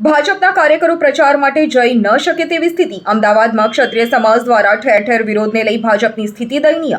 ભાજપના કાર્યકરો પ્રચાર માટે જઈ ન શકે તેવી સ્થિતિ. અમદાવાદમાં ક્ષત્રિય સમાજ દ્વારા ઠેર ઠેર વિરોધને લઈ ભાજપની સ્થિતિ દયનીય.